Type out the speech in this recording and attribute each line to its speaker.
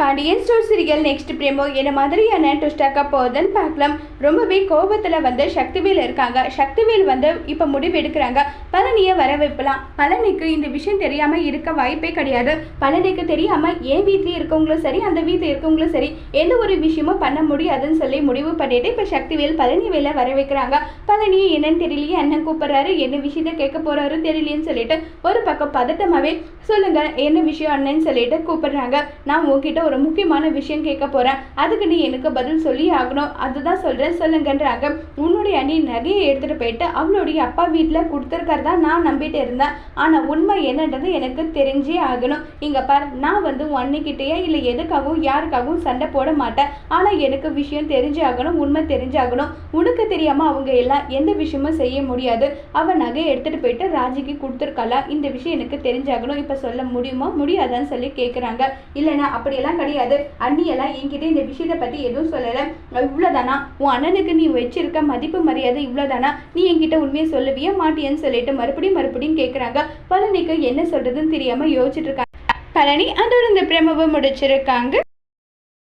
Speaker 1: Pandian store serial next promo என்ன மாதிரியான ட்விஸ்டாக்க போகுதுன்னு பார்க்கலாம். ரொம்பவே கோபத்தில் வந்து சக்திவேல் இருக்காங்க. சக்திவேல் வந்து இப்போ முடிவு எடுக்கிறாங்க. பழனியை வர வைப்பலாம் பழனிக்கு இந்த விஷயம் தெரியாமல் இருக்க வாய்ப்பே கிடையாது. பழனிக்கு தெரியாமல் என் வீட்டில் இருக்கவங்களும் சரி அந்த வீட்டில் இருக்கவங்களும் சரி எந்த ஒரு விஷயமும் பண்ண முடியாதுன்னு சொல்லி முடிவு பண்ணிட்டு இப்போ சக்திவேல் பழனி வேலை வர வைக்கிறாங்க பழனி என்னன்னு தெரியலையே அண்ணன் கூப்பிட்றாரு. என்ன விஷயத்த கேட்க போகிறாரு தெரியலையேன்னு சொல்லிட்டு ஒரு பக்கம் பதட்டமாகவே சொல்லுங்கள் என்ன விஷயம் அண்ணன்னு சொல்லிட்டு கூப்பிடுறாங்க. நான் உங்ககிட்ட ஒரு முக்கியமான விஷயம் கேட்க போகிறேன் அதுக்கு நீ எனக்கு பதில் சொல்லி ஆகணும். அதுதான் சொல்கிறேன் சொல்லுங்கன்றாங்க உன்னுடைய அண்ணி நகையை எடுத்துகிட்டு போயிட்டு அவளுடைய அப்பா வீட்டில் கொடுத்துருக்கறதா நான் நம்பிட்டு இருந்தேன். ஆனால் உண்மை என்னன்றது எனக்கு தெரிஞ்சே ஆகணும். இங்கே பார் நான் வந்து உன் அண்ணிக்கிட்டேயே இல்லை எதுக்காகவும் யாருக்காகவும் சண்டை போட மாட்டேன். ஆனால் எனக்கு விஷயம் தெரிஞ்சே ஆகணும் உண்மை தெரிஞ்சாகணும். உனக்கு தெரியாமல் அவங்க எல்லாம் எந்த விஷயமும் செய்ய முடியாது. அவள் நகையை எடுத்துகிட்டு போயிட்டு ராஜிக்கு கொடுத்துருக்காளா? இந்த விஷயம் எனக்கு தெரிஞ்சாகணும். இப்போ சொல்ல முடியுமா? முடியாதான்னு சொல்லி கேட்குறாங்க இல்லைனா அப்படியெல்லாம் கிடையாது அண்ணியெல்லாம் என்கிட்ட இந்த விஷயத்தை பற்றி எதுவும் சொல்லலை. இவ்வளோதானா உன் அண்ணனுக்கு நீ வச்சிருக்க மதிப்பு மரியாதை இவ்வளோதானா நீ என்கிட்ட உண்மையை சொல்லவியே மாட்டியன்னு சொல்லிட்டு மறுபடியும் மறுபடியும் கேட்குறாங்க பழனிக்கு என்ன சொல்றதுன்னு தெரியாமல் யோசிச்சுட்டு இருக்காங்க. பழனி அதோட இந்த பிரமவை முடிச்சிருக்காங்க.